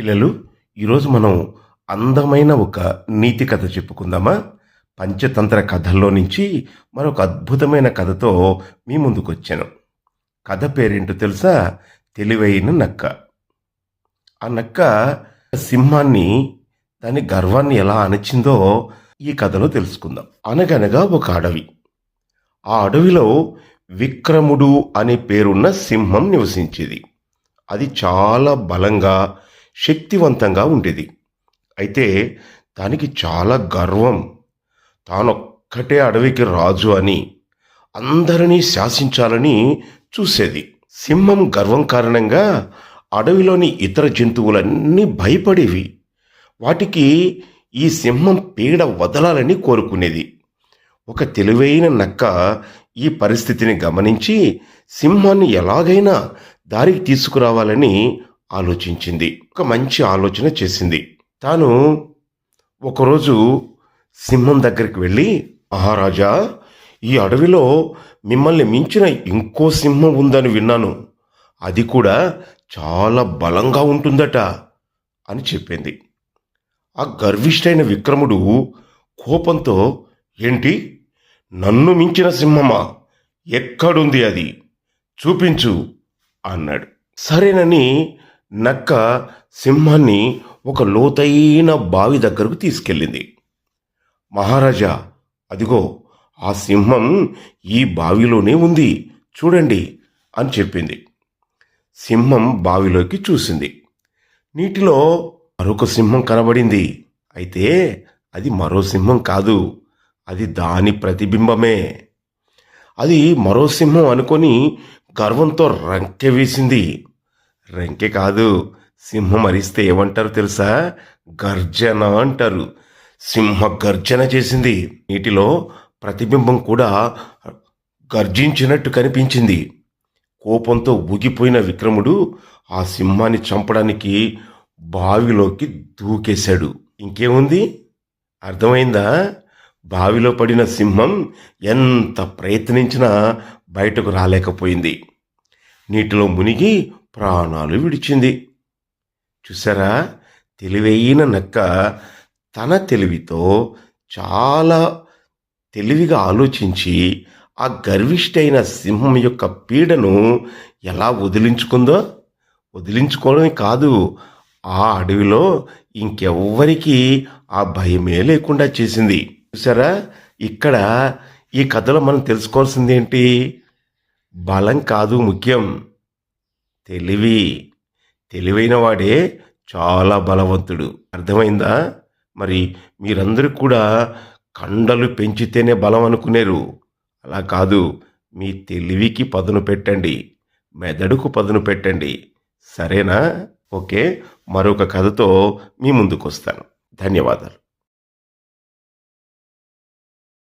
పిల్లలు ఈరోజు మనం అందమైన ఒక నీతి కథ చెప్పుకుందామా? పంచతంత్ర కథల్లో నుంచి మరొక అద్భుతమైన కథతో మీ ముందుకు వచ్చాను కథ పేరేంటో తెలుసా? తెలివైన నక్క. ఆ నక్క సింహాన్ని దాని గర్వాన్ని ఎలా అణచిందో ఈ కథలో తెలుసుకుందాం. అనగనగా ఒక అడవి. ఆ అడవిలో విక్రముడు అనే పేరున్న సింహం నివసించేది. అది చాలా బలంగా శక్తివంతంగా ఉండేది. అయితే దానికి చాలా గర్వం. తానొక్కటే అడవికి రాజు అని అందరినీ శాసించాలని చూసేది. సింహం గర్వం కారణంగా అడవిలోని ఇతర జంతువులన్నీ భయపడేవి. వాటికి ఈ సింహం పీడ వదలాలని కోరుకునేది. ఒక తెలివైన నక్క ఈ పరిస్థితిని గమనించి సింహాన్ని ఎలాగైనా దారికి తీసుకురావాలని ఆలోచించింది. ఒక మంచి ఆలోచన చేసింది. తాను ఒకరోజు సింహం దగ్గరికి వెళ్ళి మహారాజా ఈ అడవిలో మిమ్మల్ని మించిన ఇంకో సింహం ఉందని విన్నాను. అది కూడా చాలా బలంగా ఉంటుందట అని చెప్పింది. ఆ గర్విష్ఠైన విక్రముడు కోపంతో ఏంటి? నన్ను మించిన సింహమా? ఎక్కడుంది అది? చూపించు అన్నాడు. సరేనని నక్క సింహాన్ని ఒక లోతైన బావి దగ్గరకు తీసుకెళ్ళింది. మహారాజా అదిగో ఆ సింహం ఈ బావిలోనే ఉంది చూడండి అని చెప్పింది. సింహం బావిలోకి చూసింది. నీటిలో మరొక సింహం కనబడింది. అయితే అది మరో సింహం కాదు అది దాని ప్రతిబింబమే. అది మరో సింహం అనుకొని గర్వంతో రంకె వేసింది. రెంకె కాదు సింహం అరిస్తే ఏమంటారు తెలుసా? గర్జన అంటారు. సింహ గర్జన చేసింది. నీటిలో ప్రతిబింబం కూడా గర్జించినట్టు కనిపించింది. కోపంతో ఊగిపోయిన విక్రముడు ఆ సింహాన్ని చంపడానికి బావిలోకి దూకేశాడు. ఇంకేముంది? అర్థమైందా? బావిలో పడిన సింహం ఎంత ప్రయత్నించినా బయటకు రాలేకపోయింది. నీటిలో మునిగి ప్రాణాలు విడిచింది. చూసారా తెలివైన నక్క తన తెలివితో చాలా తెలివిగా ఆలోచించి ఆ గర్విష్టైన సింహం యొక్క పీడను ఎలా వదిలించుకుందో వదిలించుకోవడమే కాదు ఆ అడవిలో ఇంకెవ్వరికీ ఆ భయమే లేకుండా చేసింది. చూసారా ఇక్కడ ఈ కథలో మనం తెలుసుకోవాల్సింది ఏంటి బలం కాదు ముఖ్యం. తెలివి. తెలివైన వాడే చాలా బలవంతుడు. అర్థమైందా? మరి మీరందరూ కూడా కండలు పెంచితేనే బలం అనుకునేరు. అలా కాదు మీ తెలివికి పదును పెట్టండి. మెదడుకు పదును పెట్టండి. సరేనా? ఓకే మరొక కథతో మీ ముందుకు వస్తాను ధన్యవాదాలు.